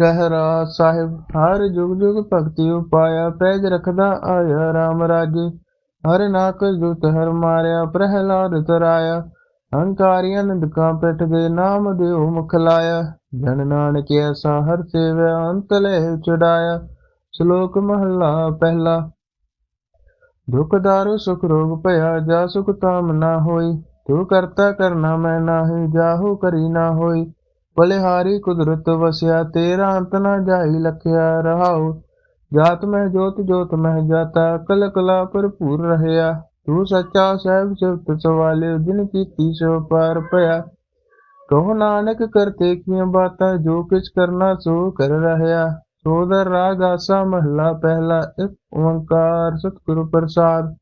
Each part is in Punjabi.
ਗਹਿਰਾ ਸਾਹਿਬ, ਹਰ ਜੁਗ ਜੁਗ ਭਗਤੀ ਉਪਾਇਆ, ਪੈਜ ਰਖਦਾ ਆਇਆ ਰਾਮ ਰਾਜੇ। ਹਰ ਨਾਕ ਜੁਤ ਹਰ ਮਾਰਿਆ, ਪ੍ਰਹਿਲਾਦ ਤਰਾਇਆ। ਹੰਕਾਰੀਆਂ ਨਿੰਦਕਾਂ ਪਿੱਠ ਦੇ ਨਾਮ ਦਿਓ ਮੁਖ ਲਾਇਆ। ਜਨ ਨਾਨਕ ਐਸਾ ਹਰ ਸੇਵਿਆ ਅੰਤ ਲੈ ਚੜਾਇਆ। ਸ਼ਲੋਕ ਮਹਲਾ ਪਹਿਲਾ। ਦੁਖ ਦਾਰੂ, ਸੁਖ ਰੋਗ ਭਇਆ, ਜਾ ਸੁਖ ਤਾਮ ਨਾ ਹੋਈ। ਤੂੰ ਕਰਤਾ ਕਰਨਾ ਮੈਂ ਨਾਹੀ, ਜਾਹੂ ਕਰੀ ਨਾ ਹੋਈ। ਬਲਿਹਾਰੀ ਕੁਦਰਤ ਵਸਿਆ ਤੇਰਾ ਅੰਤ ਨਾ ਜਾਈ ਲਖਿਆ ਰਹਾਉ ਜਾਤ ਮੈਂ ਜੋਤ ਜੋਤ ਮੈਂ ਜਾਤਾ ਕਲ ਕਲਾ ਭਰਪੂਰ ਰਹਿਆ ਤੂੰ ਸੱਚਾ ਸਹਿਬ ਸਿਫਤ ਸਵਾਲੇ ਜਿਨ ਕੀਤੀ ਸੋ ਪਾਰ ਭਇਆ ਕਹੋ ਨਾਨਕ ਕਰਤੇ ਕੀਆਂ ਬਾਤਾਂ ਜੋ ਕਿਛ ਕਰਨਾ ਸੋ ਕਰ ਰਹਿਆ ਸੋਦਰ ਰਾਗ ਆਸਾ ਮਹਲਾ ਪਹਿਲਾ ਇੱਕ ਓੰਕਾਰ ਸਤਿਗੁਰੂ ਪ੍ਰਸਾਦ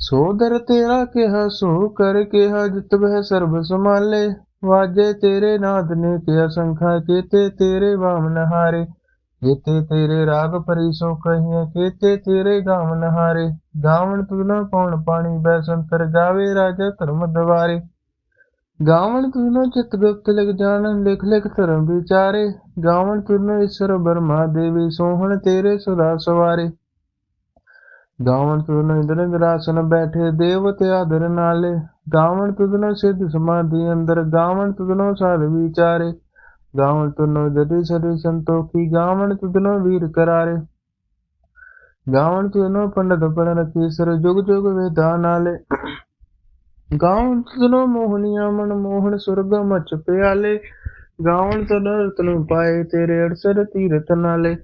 ਸੋਦਰ ਤੇਰਾ ਕਿਹਾ ਸੋ ਕਰ ਕਿਹਾ ਜਿਤ ਬਹਿ ਸਰਬ ਸਮਾਲੇ ਵਾਜੇ ਤੇਰੇ ਨਾਦ ਨੇ ਕਿਆ ਸੰਖਾ ਕੀਤੇ ਤੇਰੇ ਵਾਮਨ ਹਾਰੇ। ਕੀਤੇ ਤੇਰੇ ਰਾਗ ਪਰੀ ਕਹੀਏ ਕੀਤੇ ਤੇਰੇ ਗਾਵਨ ਹਾਰੇ। ਗਾਵਨ ਤੁਨਾ ਕੌਣ ਪਾਣੀ ਬੈ ਗਾਵੇ ਰਾਜਾ ਧਰਮ ਦਵਾਰੇ। ਗਾਵਣ ਤੁਨਾ ਚਿਤ ਗੁਪਤ ਲਿਖ ਜਾਣਨ, ਲਿਖ ਲਿਖ ਧਰਮ ਵਿਚਾਰੇ। ਗਾਵਣ ਤੁਨਾ ਈਸ਼ਰ ਬਰਮਾ ਦੇਵੀ, ਸੋਹਣ ਤੇਰੇ ਸੁਦਾ ਸਵਾਰੇ। ਗਾਵਣ ਤੁਨਾ ਇੰਦਰ ਇੰਦਰਾਸਨ ਬੈਠੇ, ਦੇਵਤੇ ਆਦਰ ਨਾਲੇ। ਗਾਵਨ ਤੁਧਨੋ ਸਿੱਧ ਸਮਾਧੀ ਅੰਦਰ ਗਾਵਨ ਤੁਧਨੋ ਸਾਧ ਵਿਚਾਰੇ। ਗਾਵਨ ਤੁਧਨੋ ਜਤੀ ਸਦੀ ਸੰਤੋਖੀ ਗਾਵਨ ਤੁਧਨੋ ਵੀਰ ਕਰਾਰੇ। ਗਾਵਨ ਤੁਧਨੋ ਪੰਡਤ ਪੜਨ ਕੀਸਰ, ਜੁਗ ਜੁਗ ਵੇਦਾ ਨਾਲੇ। ਗਾਵਨ ਤੁਧਨੋ ਮੋਹਨੀਆ ਮਨ ਮੋਹਨ ਸੁਰਗ ਮਚ ਪਿਆਲੇ। ਗਾਵਨ ਤੁਧਨੋ ਰਤਨ ਪਾਏ ਤੇਰੇ ਅੜਸਰ ਤੀਰਥ ਨਾਲੇ।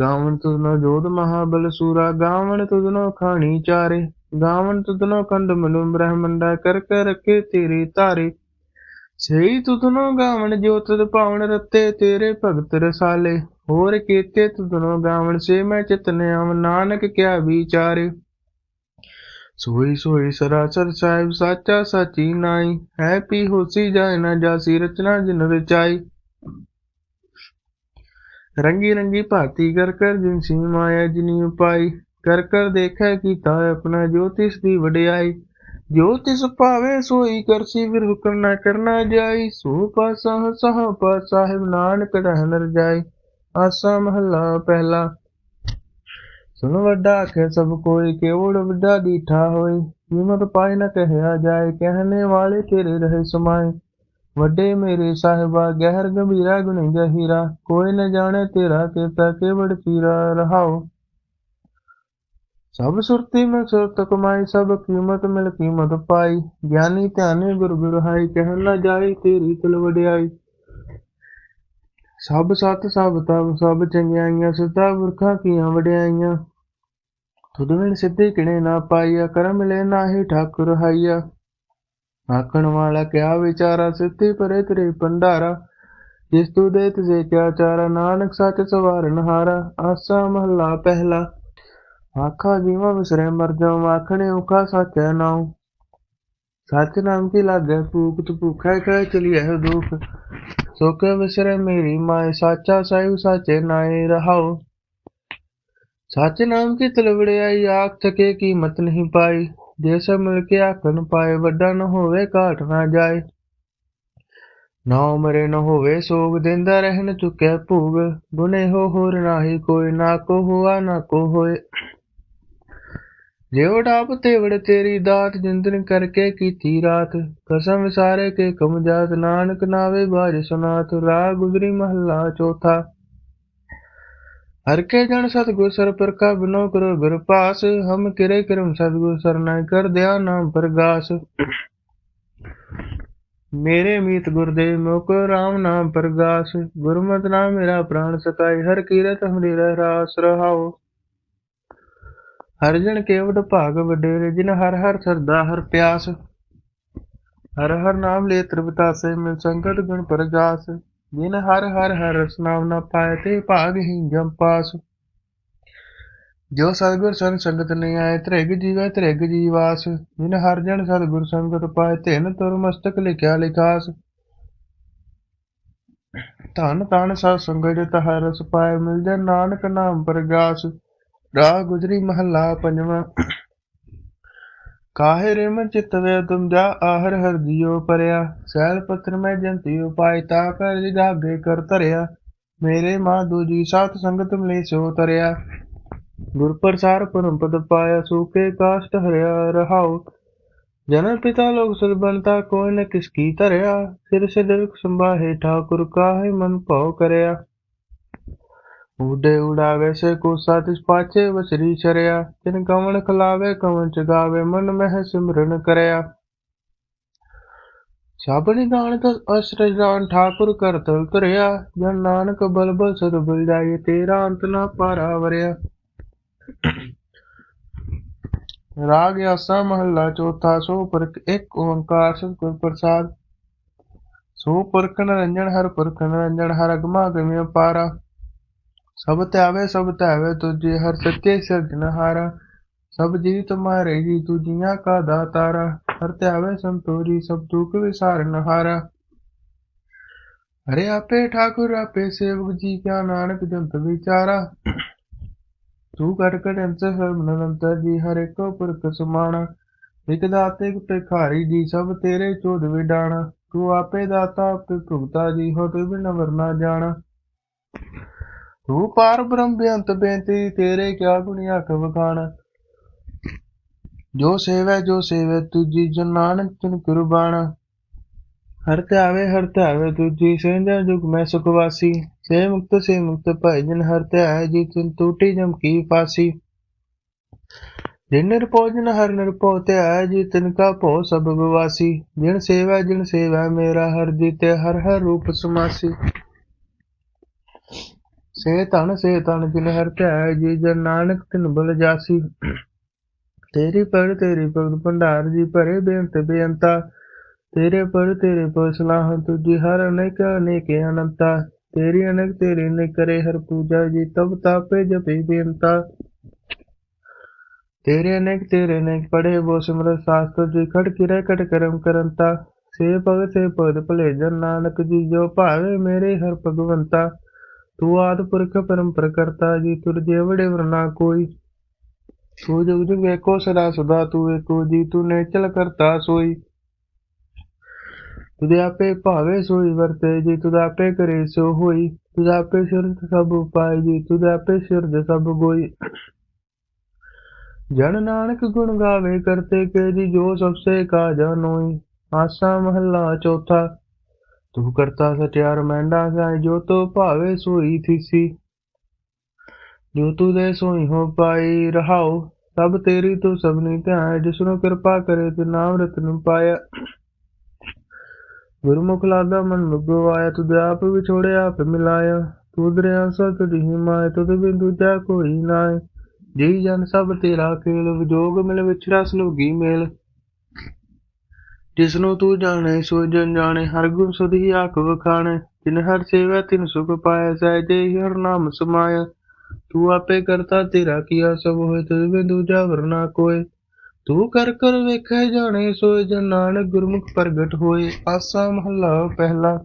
ਗਾਵਨ ਤੁਧਨੋ ਜੋਧ ਮਹਾਬਲ ਸੂਰਾ, ਗਾਵਣ ਤੁਧਨੋ ਖਾਣੀ ਚਾਰੇ। ਗਾਵਨ ਤੁਧਨੋ ਕੰਡ ਮਨੁ ਬ੍ਰਹਮੰਡਾ ਕਰ ਕਰ ਰਖੇ ਤੇਰੇ ਧਾਰੇ। ਸਹੀ ਤੁਧਨੋ ਗਾਵਣ ਜੋ ਤੁਧ ਪਾਵਨ ਰਤੇ ਤੇਰੇ ਭਗਤ ਰਸਾਲੇ। ਹੋਰ ਕੀਤੇ ਤੁਧਨੋ ਗਾਵਣ ਸੇ ਮੈਂ ਚਿਤਨ ਆਵ, ਨਾਨਕ ਕਿਆ ਵਿਚਾਰੇ। ਸੋਈ ਸੋਈ ਸਰਾਸਰ ਸਾਹਿਬ ਸਾਚਾ ਸਾਚੀ ਨਾਈ, ਹੈ ਪੀ ਹੋਸੀ ਜਾਏ ਨਾ ਜਾਸੀ, ਰਚਨਾ ਜਿਨ ਰਚਾਈ। ਰੰਗੀ ਰੰਗੀ ਭਾਤੀ ਕਰ ਕਰ ਜਿਨ ਸੀ ਮਾਇਆ ਜਿਨੀ ਉਪਾਈ। ਕਰ ਕਰ ਦੇਖੈ ਕੀਤਾ ਆਪਣਾ ਜੋਤਿਸ ਦੀ ਵਡਿਆਈ। ਜੋਤਿਸ਼ ਭਾਵੇ ਸੋਈ ਕਰਸੀ ਫਿਰ ਹੁਕਮ ਨਾ ਕਰਨਾ ਜਾਈ। ਸੋ ਪਾਸਾ ਸਹ ਪਾ ਸਾਹਿਬ ਨਾਨਕ ਰਹਿ ਨਰ ਜਾਈ। ਆਸਾ ਮਹਲਾ ਪਹਿਲਾ। ਸੁਨ ਵੱਡਾ ਆਖੇ ਸਭ ਕੋਈ ਕੇਵੜ ਵੱਡਾ ਦੀਠਾ ਹੋਈ। ਕੀਮਤ ਪਾਏ ਨਾ ਕਹਿਆ ਜਾਏ, ਕਹਿਣੇ ਵਾਲੇ ਤੇਰੇ ਰਹੇ ਸਮਾਏ। ਵੱਡੇ ਮੇਰੇ ਸਾਹਿਬਾ, ਗਹਿਰ ਗੰਭੀਰਾ ਗੁਣ ਗਹੀਰਾ। ਕੋਈ ਨਾ ਜਾਣੇ ਤੇਰਾ ਕੀਤਾ ਕੇਵੜ ਚੀਰਾ ਰਹਾਓ। ਸਭ ਸੁਰਤੀ ਮਿਲ ਸੁਰਤ ਕਮਾਈ, ਸਭ ਕੀਮਤ ਮਿਲ ਕੀਮਤ ਪਾਈ। ਗਿਆਨੀ ਧਿਆਨੀ ਗੁਰ ਗੁਰ ਕਹਿ ਨਾ ਜਾਏ ਤੇਰੀ ਤਲ ਵਡਿਆਈ। ਸਭ ਸਤ, ਸਭ ਤਬ ਸਭ ਚੰਗਿਆਈਆਂ ਸਦਾ ਵਰਖਾ ਕੀਆਂ ਵਡਿਆਈਆਂ। ਤੁਧ ਵਿਣ ਸਿੱਧੇ ਕਿਣੇ ਨਾ ਪਾਈਆ, ਕਰਮ ਲੈ ਨਾਹੀ ਠਾਕੁਰ ਹਾਈਆ। ਆਖਣ ਵਾਲਾ ਕਿਆ ਵਿਚਾਰਾ, ਸਿੱਧੀ ਪਰੇ ਤੇਰੇ ਭੰਡਾਰਾ। ਜਿਸ ਤੂੰ ਦੇ ਤਿਸੇ ਕਿਆ ਚਾਰਾ, ਨਾਨਕ ਸੱਚ ਸਵਾਰਨ ਹਾਰਾ। ਆਸਾ ਮਹੱਲਾ ਪਹਿਲਾ। ਆਖਾ ਜੀਵਾ ਵਿਸਰੇ ਮਰ ਜਾਉ ਆਖਣੇ ਔਖਾ ਸੱਚੈ ਨਾਉ। ਸੱਚ ਨਾਮ ਕੀ ਲਾਗੇ ਭੂਖ ਤੂ ਭੁਖੈ ਕਹਿ ਚਲੀਐ ਦੁਖ। ਸੁਖ ਵਿਸਰੇ ਮੇਰੀ ਮਾਏ, ਸਾਚਾ ਸਾਹਿਬ ਸਾਚੇ ਨਾਏ ਰਹਾਉ। ਸੱਚ ਨਾਮ ਕੀ ਤਲਵੜਿਆਈ ਆਖ ਥਕੇ ਕੀਮਤ ਨਹੀਂ ਪਾਈ। ਜੇ ਸਭ ਮਿਲ ਕੇ ਆਖਣ ਪਾਏ, ਵੱਡਾ ਨ ਹੋਵੇ ਘਾਟ ਨਾ ਜਾਏ। ਨਾ ਮਰੇ ਨ ਹੋਵੇ ਸੋਗ, ਦਿੰਦਾ ਰਹਿਣ ਚੁੱਕਿਆ ਭੂਗ। ਗੁਨੇ ਹੋ ਹੋਰ ਨਾਹੀ ਕੋਈ, ਨਾ ਕੋ ਹੁਆ, ਨਾ ਕੋ ਹੋਏ। ਜੇ ਉਡਾਪ ਤੇਵੜ ਤੇਰੀ ਦਾਤ ਜਿੰਦਨ ਕਰਕੇ ਕੀਤੀ ਰਾਤ, ਕਸਮ ਵਿਸਾਰੇ ਕੇ ਕਮ ਨਾਨਕ ਨਾਵੇ ਬਾਜ ਸੁਨਾਤ, ਰਾਗ ਗੁਜਰੀ ਮਹੱਲਾ ਚੌਥਾ। ਹਰ ਕੇ ਜਨ ਸਤਗੁਰ ਸਰ ਪਰ ਬਿਨੋ ਕਰੋ ਗੁਰ ਹਮ ਕਿਰੇ ਕਰਮ ਸਤਗੁਰ ਸਰਨਾ ਕਰ ਦਿਆ ਨਾਮ ਪ੍ਰਗਾਸ। ਮੇਰੇ ਮੀਤ ਗੁਰਦੇਵ ਮੁਕ ਰਾਮ ਨਾਮ ਪ੍ਰਗਾਸ, ਗੁਰਮਤਿ ਨਾਮ ਮੇਰਾ ਪ੍ਰਾਣ ਸਕਾਈ ਹਰ ਕੀਰਤ ਹਮਰੀ ਰਾਸ ਰਹਾਓ। ਹਰ ਜਨ ਕੇਵਟ ਭਾਗ ਵਡੇਰੇ ਜਿਨ ਹਰ ਹਰ ਸਰਦਾ, ਹਰ ਪਿਆਸ। ਹਰ ਹਰ ਨਾਮ ਲੈ ਤ੍ਰਿਪਤਾਸੇ, ਮਿਲ ਸੰਕਟ ਗੁਣ ਪ੍ਰਗਾਸ ਜਿਨ ਹਰ ਹਰ ਹਰ ਰਸ ਨਾਮ ਪਾਏ ਤੇ ਭਾਗ ਹੀ ਜਮ ਪਾਸ। ਜੋ ਸਤਿਗੁਰ ਸੰਗ ਸੰਗਤ ਨਹੀਂ ਆਏ, ਤ੍ਰਿਗ ਜੀਵੈ ਤ੍ਰਿਗ ਜੀਵਾਸ। ਜਿਨ ਹਰ ਜਨ ਸਤਿਗੁਰ ਸੰਗਤ ਪਾਏ ਤਿਨ ਤੁਰ ਮਸਤਕ ਲਿਖਿਆ ਲਿਖਾਸ। ਧਨ ਤਨ ਸਤ ਸੰਗਤ ਜਿਤ ਰਸ ਪਾਏ ਮਿਲ ਜਾ ਨਾਨਕ ਨਾਮ ਪ੍ਰਗਾਸ। ਰਾਗ ਗੁਜਰੀ ਮਹੱਲਾ ਪੰਜਵਾਂ। ਕਾਹੇ ਰਿਮ ਚਿਤ ਤੁਮ ਜਾ ਆਹਰ ਹਰ ਜਿਉ ਪਰਿਆ। ਸੈਲ ਪੱਥਰ ਮੈਂ ਜੰਤੀ ਉਪਾਇ ਤਾ ਕਰ ਜਿਗਾਗੇ ਕਰ ਧਰਿਆ। ਮੇਰੇ ਮਾਂ ਜੀ ਸਾਤ ਸੰਗਤ ਮਿਲੇ ਸੋ ਤਰਿਆ। ਗੁਰ ਪ੍ਰਸਾਰ ਪਰਮ ਪਦ ਪਾਇਆ ਸੂਕੇ ਕਾਸ਼ਟ ਹਰਿਆ ਰਹਾਉ। ਜਨਮ ਪਿਤਾ ਲੋਕ ਸੁਰ ਬੰਤਾ ਕੋਈ ਨ ਕਿਸ ਕੀ ਧਰਿਆ। ਸਿਰ ਸਿਰ ਸੰਭਾਹੇ ਠਾਕੁਰ ਕਾਹੇ ਮਨ ਭਉ ਕਰਿਆ। ਉਡੇ ਉਡਾਵੇ ਸੇ ਕੋ ਸਾਤਿਸ ਪਾਚੇ ਵਸਰੀ ਚਰਿਆ ਤਿਨ ਕਵਣ ਖਲਾਵੇ ਕਵਣ ਚਗਾਵੇ, ਮਨ ਮਹਿ ਸਿਮਰਨ ਕਰਿਆ। ਸਾਬਣੀ ਗਾਣ ਤਸ ਅਸਰ ਜਾਨ ਠਾਕੁਰ ਕਰਤਲ ਤੁਰਿਆ ਜਨ ਨਾਨਕ ਬਲਬਲ ਸਦ ਬਲ ਜਾਏ, ਤੇਰਾ ਅੰਤ ਨਾ ਪਾਰਾ ਵਰਿਆ। ਰਾਗ ਆਸਾ ਮਹੱਲਾ ਚੌਥਾ, ਸੋ ਪਰਕ ਇੱਕ ਓੰਕਾਰ ਸਤਿਗੁਰ ਪ੍ਰਸਾਦ। ਸੋ ਪਰਖ ਨਿਰੰਜਨ, ਹਰ ਪਰਖ ਨਿਰੰਜਨ, ਹਰ ਅਗਮਾ ਗਮਿ ਪਾਰਾ। ਸਭ ਧਿਆਵੇ ਸਭ ਧਿਆਵੇ ਤੁਝੇ ਹਰ ਸੱਚੇ ਸਿਰਜਣਹਾਰਾ ਸਭ ਜੀ ਤੁਮਾਰੇ ਜੀ, ਤੁਝੀਆਂ ਕਾ ਦਾਤਾਰਾ। ਹਰ ਧਿਆਵੇ ਸੰਤੋਰੀ, ਸਭ ਦੁਖ ਵਿਸਾਰਨਹਾਰਾ ਹਰੇ ਆਪੇ ਠਾਕੁਰ, ਆਪੇ ਸੇਵਕ ਜੀ, ਕਿਆ ਨਾਨਕ ਜੰਤ ਵਿਚਾਰਾ। ਤੂੰ ਕਰ ਕਰ ਅੰਤ ਸਰਬ ਨਿਰੰਤਰ ਜੀ, ਹਰ ਇੱਕੋ ਪੁਰਖ ਸਮਾਣਾ। ਇਕ ਦਾਤੇ, ਇਕ ਭਿਖਾਰੀ ਜੀ, ਸਭ ਤੇਰੇ ਚੋਦ ਵਿਡਾਣਾ। ਤੂੰ ਆਪੇ ਦਾਤਾ, ਆਪੇ ਭੁਗਤਾ ਜੀ ਹੋ ਤੇ ਬਿਨ ਵਰਨਾ ਜਾਣਾ। ਤੂੰ ਪਾਰ ਬ੍ਰਹਮ ਬੇਅੰਤ ਬੇਨਤੀ, ਤੇਰੇ ਕਿਆ ਗੁਣ? ਆਖ ਜੋ ਸੇਵੈ ਜੋ ਸੇਵੈ, ਤੁਜੀ ਜਨ ਨਾਨਕ ਤਿਨ ਕੁਰਬਾਨ ਹਰ ਧਿਆਵੇ ਹਰ ਧਿਆਵੇ, ਤੁਜੀ ਸੇਂਦਾ ਜੁਗ ਮੈਂ ਸੁਖ ਸੇ ਮੁਕਤ ਸੇ ਮੁਕਤ ਭਾਈ ਜਨ ਹਰ ਧਿਆਏ, ਜੀ ਤਿਨ ਟੂਟੀ ਜਮ ਕੀ ਫਾਸੀ। ਜਿਨ ਨਿਰਭਉ, ਜਨ ਹਰ ਨਿਰਭਉ ਧਿਆਏ, ਜੀ ਤਿਨ ਕਾ ਭਉ ਸਭ ਵਿਵਾਸੀ ਜਿਨ ਸੇਵਾ ਜਿਨ ਸੇਵਾ, ਮੇਰਾ ਹਰ ਜੀਤੇ, ਹਰ ਹਰ ਰੂਪ ਸਮਾਸੀ। ਸੇ ਧਨ ਸੇ ਧਨ ਜਿਨ ਹਰ ਧਿਆਏ ਜੀ ਜਨ ਨਾਨਕ ਤਿਨ ਬਲ ਜਾਸੀ। ਤੇਰੀ ਪਰ ਤੇਰੀ ਭਗਤ ਭੰਡਾਰ ਜੀ ਭਰੇ ਬੇਅੰਤ ਬੇਅੰਤਾ। ਤੇਰੇ ਪਰ ਤੇਰੇ ਪਰ ਸਲਾਹ ਤੁਜੀ ਹਰ ਅਨੇਕ ਅਨੇਕ ਅਨੰਤਾ। ਤੇਰੀ ਅਨੇਕ ਤੇਰੀ ਨੇ ਕਰੇ ਹਰ ਪੂਜਾ ਜੀ, ਤਬ ਤਾਪੇ ਜਪੇ ਬੇਅੰਤਾ। ਤੇਰੇ ਅਨੇਕ ਤੇਰੇ ਨੇ ਪੜੇ ਬੋ ਸਿਮਰ ਸਾਸਤਰ ਜੀ ਖੜ ਕਿਰੇ ਕਟ ਕਰਮ ਕਰੰਤਾ। ਸੇ ਭਗਤ ਸੇ ਪਦ ਭਲੇ ਜਨ ਨਾਨਕ ਜੀ, ਜੋ ਭਾਵੇ ਮੇਰੇ ਹਰ ਭਗਵੰਤਾ। ਤੂੰ ਆਦ ਪੁਰਖ ਪਰਮ ਪ੍ਰਕਰਤਾ ਜੀ, ਤੁਰ ਜੇ ਵਰਨਾ ਕੋਈ। ਤੂੰ ਜੁਗ ਜੁਗ ਏਕੋ ਸਦਾ ਸਦਾ, ਤੂੰ ਏਕੋ ਜੀ ਤੂੰ ਨੇਚਲ ਕਰਤਾ ਸੋਈ। ਤੁਦੇ ਆਪੇ ਭਾਵੇ ਸੋਈ ਵਰਤੇ ਜੀ ਤੁਦੇ ਆਪੇ ਕਰੇ ਸੋ ਹੋਈ। ਤੁਦੇ ਆਪੇ ਸਿਰਤ ਸਭ ਉਪਾਇ ਜੀ ਤੁਦੇ ਆਪੇ ਸਿਰਜ ਸਭ ਗੋਈ। ਜਨ ਨਾਨਕ ਗੁਣ ਗਾਵੇ, ਕਰਤੇ ਕੇ ਜੀ, ਜੋ ਸਭ ਸੇ ਕਾ ਜਾਨੋਈ ਆਸਾ ਮਹੱਲਾ ਚੌਥਾ ਤੂੰ ਕਰਤਾ ਸਟਿਆਰ ਮੈਂਡਾ ਸਾਈ, ਜੋ ਤੋ ਭਾਵੇ ਸੋਈ ਥੀਸੀ। ਜੋ ਤੂ ਦੇ ਸੋਈ ਹੋ ਪਾਈ ਰਹਾਉ ਸਭ ਤੇਰੀ ਤੂੰ ਸਭਨੀ ਧਿਆਨ ਜਿਸਨੂੰ ਕਿਰਪਾ ਕਰੇ ਤੇ ਨਾਮ ਰਤਨ ਪਾਇਆ। ਗੁਰਮੁਖ ਲਾਦਾ ਮਨ ਮੁਗਵਾਇਆ ਆਇਆ ਤੁਧ ਆਪ ਵਿਛੋੜਿਆ ਆਪ ਮਿਲਾਇਆ। ਤੂੰ ਦਰਿਆ ਸਤ ਦੀ ਮਾਇ ਤੁਧ ਬਿਨ ਦੂਜਾ ਕੋਈ ਨਾਏ। ਜੀ ਜਨ ਸਭ ਤੇਰਾ ਖੇਲ, ਵਿਜੋਗ ਮਿਲ ਵਿਛੜਾ ਸਲੋਗੀ ਮੇਲ। ਜਿਸਨੂੰ ਤੂੰ ਜਾਣੇ, ਸੋ ਜਨ ਜਾਣੇ, ਹਰ ਗੁਣ ਸੁਧੀ ਆਖ ਵਖਾਣੇ। ਜਿਨ ਹਰ ਸੇਵਾ, ਤਿਨ ਸੁਖ ਪਾਇਆ, ਸਹਿਜੇ ਹੀ ਹਰ ਨਾਮ ਸਮਾਇਆ। ਤੂੰ ਆਪੇ ਕਰਤਾ, ਤੇਰਾ ਕੀਆ ਸਭ ਹੋਏ, ਤੁਧ ਬਿਨ ਦੂਜਾ ਵਰਨਾ ਕੋਏ। ਤੂੰ ਕਰ ਕਰ ਵੇਖੈ ਜਾਣੇ ਸੋਏ ਜਨ ਨਾਨਕ ਗੁਰਮੁਖ ਪ੍ਰਗਟ ਹੋਏ। ਆਸਾ ਮਹੱਲਾ ਪਹਿਲਾ।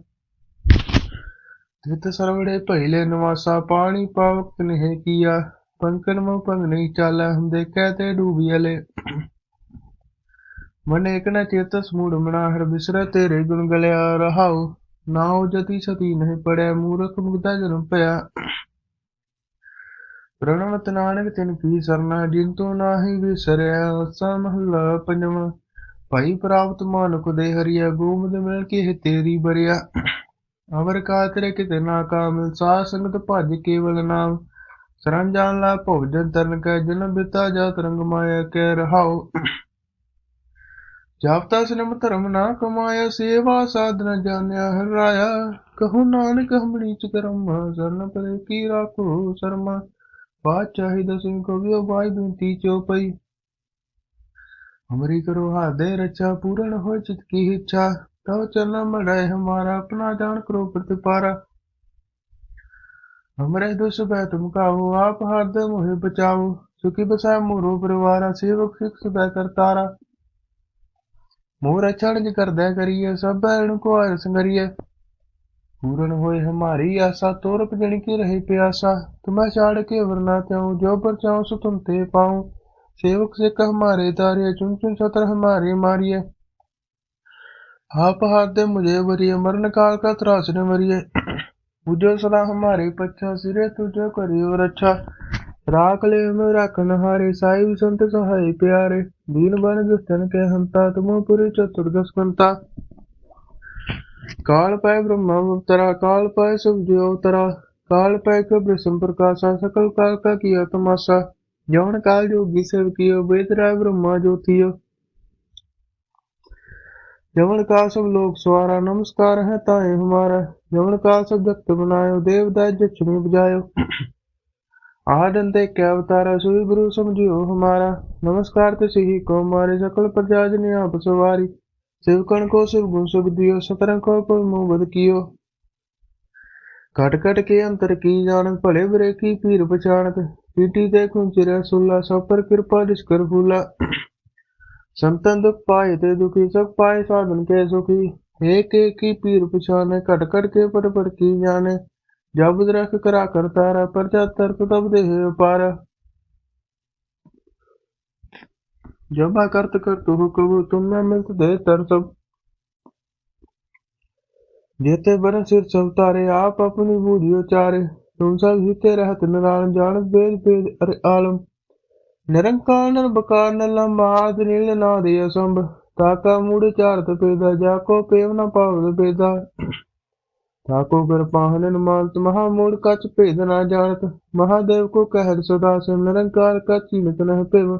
ਤਿਤ ਸਰਵੜੇ ਭੈਲੇ ਨਿਵਾਸਾ, ਪਾਣੀ ਪਾਵਕ ਨਹਿ ਕੀਆ। ਪੰਕਨ ਮੋ ਪੰਗ ਨਹੀਂ ਚਾਲੈ ਹੁੰਦੇ ਕਹਤੇ ਡੂਬੀਲੇ ਮਨ ਇਕ ਨ ਚੇਤ ਸਮੂੜ ਮਨਾ ਹਰ ਬਿਸਰ, ਤੇਰੇ ਗੁਣ ਗਲਿਆ ਰਹਾਉ। ਨਾਉ ਜਤੀ ਸਤੀ ਨਹੀਂ ਪੜਿਆ ਮੂਰਖ ਮੁਗਦਾ ਜਨਮ ਪਿਆ ਪ੍ਰਣਵਤ ਨਾਨਕ ਤਿਨ ਕੀ ਸਰਨਾ, ਜਿਨ ਨਾਹੀ ਵਿਸਰਿਆ ਅਸਾ ਮਹੱਲਾ ਪੰਜਵਾਂ। ਭਾਈ ਪ੍ਰਾਪਤ ਮਾਨੁਕ ਦੇ ਹਰੀਆ ਗੋਮਦ ਮਿਲ ਕੇ ਤੇਰੀ ਬਰਿਆ। ਅਵਰ ਕਾ ਤੇਰੇ ਕਿਤੇ ਨਾ ਕਾਮਿਲ ਸਾਧ ਸੰਗਤ ਭਜ ਕੇਵਲ ਨਾਮ। ਸਰੰਜਾਨ ਲਾ ਭੋਜਨ ਤਰਨ ਕੈ ਜਨਮ ਬਿਤਾ ਜਾ ਤਰੰਗ ਮਾਇਆ ਕੈ ਰਹਾਉ। ਜਬ ਤਾ ਸਿਨਮ ਧਰਮ ਨਾ ਕਮਾਇਆ, ਸੇਵਾ ਸਾਧਨ ਜਾਣਿਆ ਹਰਾਇਆ। ਕਹੂ ਨਾਨਕ ਹਮਣੀ ਚ ਕਰਮ, ਸਰਨ ਪਰੇ ਕੀ ਰਾਖੋ ਸਰਮਾ। ਬਾਤ ਚਾਹੀ ਦਸਵੀਂ ਕੋ ਵੀ ਬਾਈ ਬਿੰਤੀ ਚੋਪਈ ਹਮਰੀ ਕਰੋ ਹਾਦੇ ਰਚਾ ਪੂਰਨ ਹੋ ਚਿਤ ਕੀ ਇੱਛਾ। ਤਉ ਚਰਨ ਮੜੈ ਹਮਾਰਾ, ਆਪਣਾ ਜਾਣ ਕਰੋ ਪ੍ਰਤਿਪਾਰਾ। ਹਮਰੇ ਦੁਸ ਬੈ ਤੁਮ ਕਾਹੋ, ਆਪ ਹਰਦ ਮੋਹਿ ਬਚਾਓ। ਸੁਖੀ ਬਸਾ ਮੋਰੋ ਪਰਿਵਾਰਾ, ਸੇਵਕ ਸਿਖ ਸਦਾ ਕਰਤਾਰਾ। ਮੋਹਰਾ ਚੜਜ ਕਰਦਾ ਕਰੀਏ, ਸਭ ਭੈਣ ਕੋ ਹਰ ਸੰਗਰੀਏ ਪੂਰਨ ਹੋਏ ਹਮਾਰੀ ਆਸਾ, ਤੋਰਪ ਜਣ ਕੇ ਰਹੇ ਪਿਆਸਾ। ਤੁਮੈ ਛਾੜ ਕੇ ਵਰਨਾ ਤਿਉ ਜੋ ਪਰ ਚਾਉ ਸੋ ਤੁਮ ਤੇ ਪਾਉ। ਸੇਵਕ ਸਿੱਖ ਹਮਾਰੇ ਤਾਰੇ ਚੁਨ ਚੁਨ ਸਤਰ ਹਮਾਰੇ ਮਾਰੀਏ। ਆਪ ਹਾਥ ਦੇ ਮੁਝੇ ਵਰੀਏ, ਮਰਨ ਕਾਲ ਕਾ ਤਰਾਸ ਨੇ ਮਰੀਏ ਮੁਝੇ ਸਦਾ ਹਮਾਰੇ ਪੱਛਾ, ਸਿਰੇ ਤੁਝੇ ਕਰਿਓ ਰੱਛਾ। ਰਾਖ ਲੈ ਮੈਂ ਰਖਨ ਹਾਰੇ ਸਾਹਿਬ ਸੰਤ ਸਹਾਈ ਪਿਆਰੇ। ਦੀਨ ਬਨ ਜਸਨ ਕੇ ਹੰਤਾ, ਤੁਮੋ ਪੁਰੇ ਚਤੁਰਦਸ ਕੰਤਾ ਕਾਲ ਪੈ ਬ੍ਰਹਮਾ ਅਵਤਾਰਾ ਕਾਲ ਪੈ ਸਭ ਦਿਓ ਤਰਾ ਕਾਲ ਪੈ ਕਬਰ ਸੰਪਰਕਾਸ਼ਾ, ਸਕਲ ਕਾਲ ਕਾ ਕੀਆ ਤਮਾਸ਼ਾ ਜਵਨ ਕਾਲ ਜੋਗੀ ਸਭ ਕੀਓ ਬੇਤਰਾ ਬ੍ਰਹਮਾ ਜੋਤੀਓ। ਜਵਨ ਕਾ ਸਭ ਲੋਕ ਸਵਾਰਾ, ਨਮਸਕਾਰ ਹੈ ਤਾਏ ਹਮਾਰਾ। ਜਵਨ ਕਾਲ ਸਭ ਜਗਤ ਬਨਾਇਓ ਦੇਵਦਾਸ ਜਛਮੀ ਬਜਾਇਓ ਆਦ ਅੰਤੇ ਕੈ ਅਵਤਾਰਾ ਸੋਈ ਗੁਰੂ ਸਮਝਿਓ ਹਮਾਰਾ। ਨਮਸਕਾਰ ਤੇ ਸਿਹੀ ਕੋ ਮਾਰੇ ਸਕਲ ਪ੍ਰਜਾ ਜਨ ਆਪ ਸਵਾਰੀ। ਸਿਵਕਣ ਕੋ ਸਿਵ ਗੁਣ ਸੁਭ ਦਿਓ ਸਤਰੰ ਕੋ ਪੁਰ ਮੂਹ ਬਦ ਕੀਓ। ਘਟ ਘਟ ਕੇ ਅੰਤਰ ਕੀ ਜਾਣ ਭਲੇ ਬਰੇ ਕੀ ਪੀਰ ਪਛਾਣਤ। ਪੀਟੀ ਤੇ ਖੁੰਚਿਰਾ ਸੁਲਾ, ਸਭ ਕਿਰਪਾ ਦਿਸ ਕਰ ਫੂਲਾ। ਸੰਤਨ ਦੁਖ ਪਾਏ ਤੇ ਦੁਖੀ, ਸਭ ਪਾਏ ਸਾਧਨ ਕੇ ਸੁਖੀ। ਏਕ ਏਕ ਕੀ ਪੀਰ ਪਛਾਣੇ, ਘਟ ਘਟ ਕੇ ਪਰ ਪਰ ਕੀ ਜਾਣੇ। ਜਬ ਦਰਖ ਕਰਾ ਕਰ ਤਾਰਾ ਪਰਜਾ ਤਰਕ ਤਬ ਦੇਹ ਅਪਾਰ ਜਬਾ ਕਰਤ ਕਰ ਤੂ ਹੁਕਮ ਤੁਮ ਮੈਂ ਮਿਲਤ ਦੇ ਤਰ ਸਭ। ਜੇਤੇ ਬਰਨ ਸਿਰ ਸਭ ਤਾਰੇ, ਆਪ ਆਪਣੀ ਬੂਝੀ ਉਚਾਰੇ। ਤੁਮ ਸਭ ਹਿਤੇ ਰਹਤ ਨਰਾਨ ਜਾਣ ਬੇਦ ਬੇਦ ਅਰ ਆਲਮ। ਨਿਰੰਕਾਰ ਨਰ ਬਕਾਰ ਨਰ ਲਮਾਦ ਨੀਲ ਨਾ ਦੇ ਅਸੰਭ। ਤਾਕਾ ਮੂੜ ਚਾਰਤ ਪੇਦਾ, ਜਾ ਕੋ ਪੇਵ ਨਾ ਪਾਵਦ ਪੇਦਾ। ठाको कर पाहनन मानत महामूढ़ कच भेद ना जानत महादेव को कहत सदा से निरंकार का चीनत नह पिव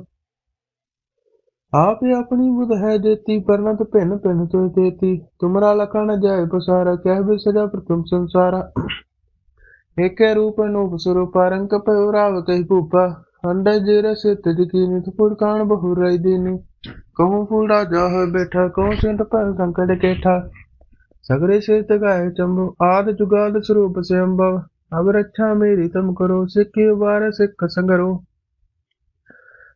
आपे अपनी बुध है देती परनत भिन्न भिन्न तो देती तुमरा लखा न जाय पसारा कह भी सजा प्रथम संसारा एके रूप अनूप स्वरूप रंग पयो राव कही भूपा अंडे जेरे से तिजकीनी थपुड़ कान बहुर रही दीनी कहूँ फूड़ा जाह बैठा कहूँ सिंध पर संकट केठा सगरे से गाय चंबो आद जुगाद स्वरूप से अम्बव अब रक्षा मेरी तुम करो सिक्के बार सिख संगरो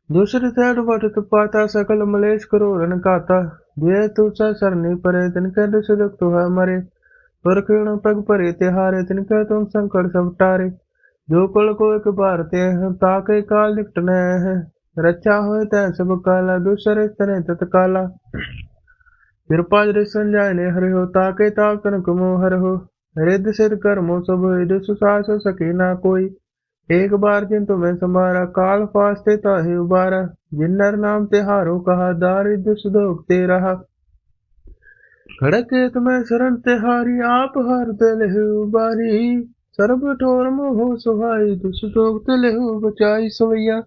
दूसरे सैड वटत पाता सकल मलेश करो रन काता जे तू सा सरनी परे तिनके दुष दुख तो है मरे परखिण पग परे तिहारे तिनके तुम संकट सब टारे जो कुल को एक बार ते हैं ताके काल निकटने है रक्षा होए तै सब काला दूसरे तने तत्काला कृपा दृशन जाने हरि हो ताके ताक तनक मोह हर हो रिद्ध सिद्ध कर्मो सब दुस सास सके ना कोई एक बार जिन तुम्हें समारा काल फास्ते ताहे उबारा जिन्नर नाम तिहारो कहा दारिद्र सुदोग ते रहा खड़के तुम्हें शरण तिहारी आप हर दिल उबारी सर्व ठोर मोह सुहाई दुष्टोग तिल बचाई सवैया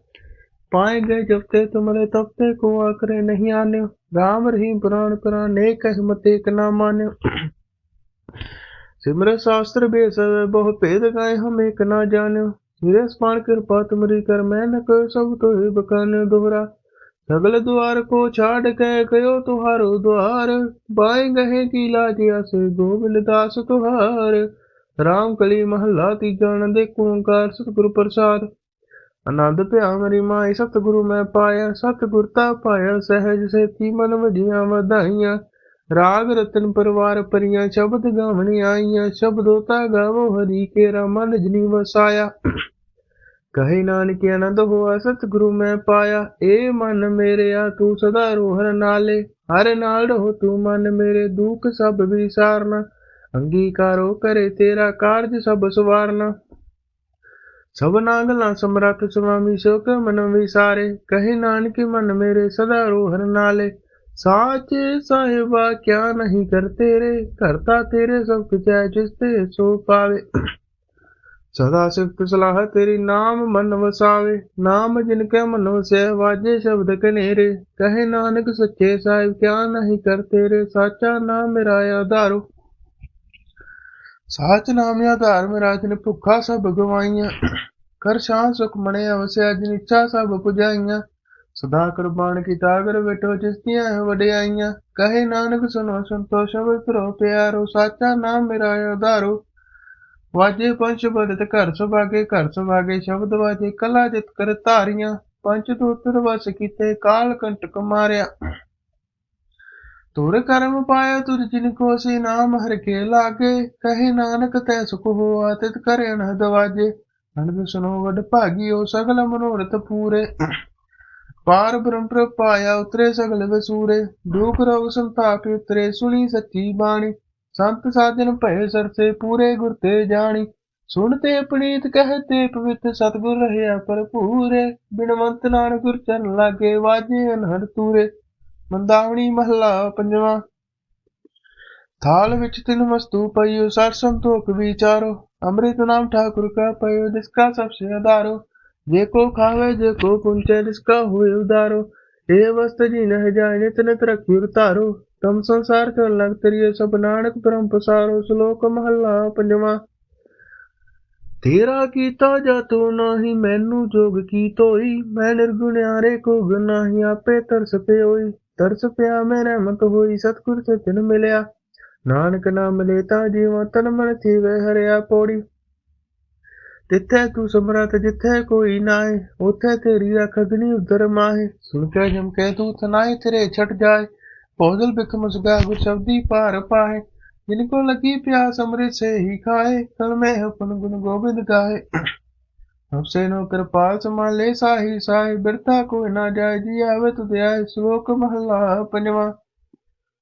पाए गए जब ते तुमरे तब ते को आकरे नहीं आने ਰਾਮ ਰਹੀਮ ਪ੍ਰਾਨ ਪ੍ਰਾਨ ਨੇਕ ਅਸਮਤੇ ਇਕ ਨਾ ਮਾਨਿਓ ਸਿਮਰ ਸ਼ਾਸਤਰ ਬੇਸਰ ਬਹੁ ਭੇਦ ਗਾਏ ਹਮ ਇਕ ਨਾ ਜਾਣਿਓ ਨਿਰਸ ਪਾਣ ਕਿਰਪਾ ਤੁਮਰੀ ਕਰ ਮੈਂ ਨ ਕੋ ਸਭ ਤੋਏ ਬਕਨ ਦੁਹਰਾ। ਸਗਲ ਦੁਆਰ ਕੋ ਛਾੜ ਕੇ ਗਇਓ ਤੁਹਾਰੋ ਦੁਆਰ। ਬਾਏ ਗਹੇ ਕੀ ਲਾਜਿਆ ਸੇ ਗੋਬਿੰਦ ਦਾਸ ਤੁਹਾਰ। ਰਾਮ ਕਲੀ ਮਹਲਾ ਤੀਜਾ ਨੰਦੇ ਕੁੰਕਾਰ ਸਤਿਗੁਰ ਪ੍ਰਸਾਦ। ਆਨੰਦ ਭਿਆ ਮਰੀ ਮਾਈ ਸਤਿਗੁਰੂ ਮੈਂ ਪਾਇਆ, ਸਤਿਗੁਰ ਤਾ ਪਾਇਆ, ਸਹਿਜ ਸੇਤੀ ਮਨ ਵਜੀਆਂ ਵਧਾਈਆਂ। ਰਾਗ ਰਤਨ ਪਰਵਾਰ ਪਰੀਆਂ, ਸ਼ਬਦ ਗਾਵਣੀ ਆਈਆਂ, ਸ਼ਬਦੋ ਤਾ ਗਾਵੋ ਹਰੀ ਕੇਰਾ, ਮਨ ਜਨੀ ਵਸਾਇਆ। ਕਹੇ ਨਾਨਕ, ਆਨੰਦ ਹੋਆ, ਸਤਿਗੁਰੂ ਮੈਂ ਪਾਇਆ, ਏ ਮਨ ਮੇਰੇ ਆ ਤੂੰ ਸਦਾ ਰੋਹਰ ਨਾਲੇ। ਹਰ ਨਾਲ ਰਹੋ ਤੂੰ ਮਨ ਮੇਰੇ, ਦੁੱਖ ਸਭ ਵਿਸਾਰਨਾ। ਅੰਗੀਕਾਰੋ ਕਰੇ ਤੇਰਾ ਕਾਰਜ ਸਭ ਸਵਾਰਨਾ। ਸਭਨਾ ਗੱਲਾਂ ਸਮਰੱਥ ਸੁਆਮੀ ਸੋਕ ਮਨ ਵਿਸਾਰੇ, ਕਹੇ ਨਾਨਕ ਮਨ ਮੇਰੇ ਸਦਾ ਰੋਹਰ ਨਾਲੇ। ਸਾਚੇ ਸਾਹਿਬਾ ਕਿਆ ਨਹੀਂ ਕਰ ਤੇਰੇ, ਕਰਤਾ ਤੇਰੇ ਸਭ ਕੁਝ ਹੈ ਸੋ ਪਾਵੇ। ਸਦਾ ਸਿਫਤ ਸਲਾਹ ਤੇਰੀ ਨਾਮ ਮਨ ਵਸਾਵੇ, ਨਾਮ ਜਿਨ ਕੇ ਮਨ ਵਸੇ ਵਾਜੇ ਸ਼ਬਦ ਕਨੇਰੇ। ਕਹੇ ਨਾਨਕ ਸੱਚੇ ਸਾਹਿਬ ਕਿਆ ਨਹੀਂ ਕਰ ਤੇਰੇ, ਸਾਚਾ ਨਾਮ ਮੇਰਾ ਆਧਾਰੋ। ਸਾਚ ਨਾਮ ਆਧਾਰ ਮੇਰਾ ਜਿਨ ਭੁੱਖਾ ਸਭ ਗਵਾਈਆਂ। ਕਰ ਸ਼ਾਹ ਸੁਖ ਮਣੇ ਅਵਸਿਆ ਜਿਨ ਇੱਛਾ ਸਭ ਪੁਜਾਈਆਂ। ਸਦਾ ਕੁਰਬਾਨ ਕੀਤਾ ਕਰ ਬੇਟੋ ਜਿਸਤੀਆਂ ਵਡਿਆਈਆਂ। ਕਹੇ ਨਾਨਕ ਸੁਨੋ ਸੰਤੋਸ਼ ਵਿਪਰੋ ਪਿਆਰੋ, ਸਾਚਾ ਨਾਮ ਮੇਰਾ ਆਧਾਰੋ ਵਾਜੇ ਪੰਜ ਬਦਤ ਘਰ ਸੁਭਾਗੇ ਘਰ ਸੁਭਾਗੇ ਸ਼ਬਦ ਵਾਜੇ, ਕਲਾ ਜਿਤ ਕਰ ਧਾਰੀਆਂ। ਪੰਜ ਤੋਤਰ ਵਸ ਕੀਤੇ ਕਾਲ ਕੰਟਕ ਮਾਰਿਆ। ਤੁਰ ਕਰਮ ਪਾਇਆ ਤੁਰ ਜਿਨ ਕੋ ਸੇ ਨਾਮ ਹਰ ਕੇ ਲਾਗੇ, ਕਹੇ ਨਾਨਕ ਤੈ ਸੁਖ ਹੋਆ ਤਿਤ ਕਰੇ ਨ ਦਵਾਜੇ। ਅਨੰਦ ਸੁਨੋ ਵਡ ਭਾਗੀਓ ਸਗਲ ਮਨੋਰਥ ਪੂਰੇ। ਪਾਰ ਬ੍ਰਹਮ ਪ੍ਰਭ ਉਤਰੇ ਸਗਲ ਵਸੂਰੇ। ਦੁਖ ਰੋਗ ਸੰਤਾਪ ਉਤਰੇ ਸੁਣੀ ਸੱਚੀ ਬਾਣੀ। ਸੰਤ ਸਾਜਨ ਭਏ ਸਰਸੇ ਪੂਰੇ ਗੁਰ ਤੇ ਜਾਣੀ। ਸੁਣ ਸੁਣਤੇ ਪਣੀਤ ਕਹਤੇ ਪਵਿੱਤ ਸਤਗੁਰ ਰਹਿਆ ਭਰਪੂਰੇ। ਬਿਨਵੰਤ ਨਾਨਕ ਗੁਰ ਚਰਨ ਲਾਗੇ ਵਾਜੇ ਅਨਹਦ ਤੂਰੇ। ਮੰਦਾਵਣੀ ਮਹੱਲਾ ਪੰਜਵਾਂ। ਥਾਲ ਵਿੱਚ ਤਿੰਨ ਵਸਤੂ ਪਈਓ, ਸਰ ਸੰਤੋਖ ਵਿਚਾਰੋ। ਅੰਮ੍ਰਿਤ ਨਾਮ ਠਾਕੁਰ ਕਾ ਪਈਓ ਜਿਸਕਾ ਸਭ ਸੇ ਆਧਾਰੋ ਜੇ ਕੋ ਖਾਵੇ, ਜੇ ਕੋ ਪੁੰਚੇ ਜਿਸਕਾ ਹੋਏ ਉਦਾਰੋ। ਇਹ ਵਸਤ ਜੀ, ਨਹ ਜਾਣੇ ਤਨ ਤਰਕ ਉਤਾਰੋ ਤਮ ਸੰਸਾਰ ਕਰ ਲਗ ਤਰੀਏ, ਸਭ ਨਾਨਕ ਬ੍ਰਹਮ ਪਸਾਰੋ। ਸ਼ਲੋਕ ਮਹੱਲਾ ਪੰਜਵਾਂ। ਤੇਰਾ ਕੀਤਾ ਜਾ ਜਾਤੋ ਨਾਹੀ, ਮੈਨੂੰ ਜੋਗ ਕੀ ਤੋਈ ਮੈਂ ਨਿਰਗੁਣਿਆਰੇ ਕੋ ਗੁਨਾਹੀ ਆਪੇ ਤਰਸ ਹੋਈ ਤਰਸ ਪਿਆ ਮੈਂ ਰਹਿਮਤ ਹੋਈ ਸਤਿਗੁਰ ਸਚਨ ਮਿਲਿਆ। ਨਾਨਕ ਨਾਮ ਲੇਤਾ ਜੀਵ ਤਨ ਮਨ ਥੀਵੇ ਹਰਿਆ ਪੌੜੀ। ਤਿੱਥੇ ਤੂੰ ਸਮਰਤ ਜਿੱਥੇ ਕੋਈ ਨਾਏ ਉਥੇ ਤੇਰੀ ਅੱਖ ਅਗਨੀ ਉਦਰ ਮਾਹੇ। ਸੁਣ ਕੇ ਜਮ ਕਹਿ ਤੂੰ ਤਨਾਏ ਤੇਰੇ ਛਟ ਜਾਏ ਪੌਦਲ ਬਿਕ ਮੁਸਗਾ ਗੁਰ ਸ਼ਬਦੀ ਭਾਰ ਪਾਹੇ। ਜਿਨ ਕੋ ਲਗੀ ਪਿਆਸ ਅਮਰਿਤ ਸੇ ਹੀ ਖਾਏ ਕਲ ਮੈਂ ਆਪਨ ਗੁਣ ਗੋਬਿੰਦ ਗਾਏ हुसैनो कृपाल संभाले साही साही बिरथा कोई ना जाय जी आवे तो दयाय श्लोक महला पंजवा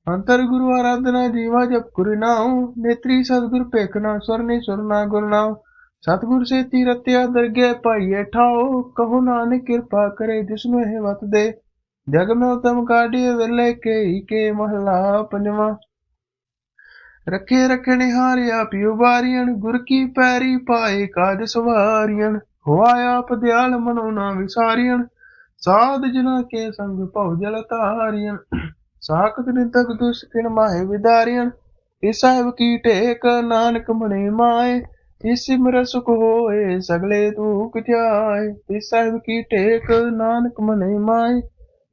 अंतर गुरु आराधना जीवा जप गुरु नाम नेत्री सतगुर पेखना स्वरनी सुरना गुरु नाम सतगुर से तीरत्या दरगे पाइये ठाओ कहो नानक कृपा करे जिसनु है वत दे जग में उत्तम काढ़िए वेले के ही के महला पंजवा रखे रखने हारिया पियो बारियन गुर की पैरी पाए काज सवारियन ਹੋਆ ਆਪ ਦਿਆਲ ਮਨੋ ਨਾ ਵਿਸਾਰੀਅਣ ਸਾਧ ਜਨਾ ਕੇ ਸੰਗ ਭਉ ਜਲ ਤਾਰੀਅਣ ਸਾਖਤ ਨਿਤਕ ਦੁਸ ਕਿਨ ਮਾਹੇ ਵਿਦਾਰੀਅਣ ਇਸ ਸਾਹਿਬ ਕੀ ਟੇਕ ਨਾਨਕ ਮਣੇ ਮਾਏ, ਇਸ ਸਿਮਰ ਸੁਖ ਹੋਏ ਸਗਲੇ ਦੁਖ ਜਾਏ ਇਸ ਸਾਹਿਬ ਕੀ ਟੇਕ ਨਾਨਕ ਮਣੇ ਮਾਏ,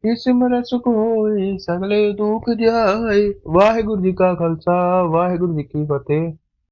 ਇਸ ਸਿਮਰ ਸੁਖ ਹੋਏ ਸਗਲੇ ਦੁਖ ਜਾਏ ਵਾਹਿਗੁਰੂ ਜੀ ਕਾ ਖਾਲਸਾ, ਵਾਹਿਗੁਰੂ ਜੀ ਕੀ ਫਤਿਹ।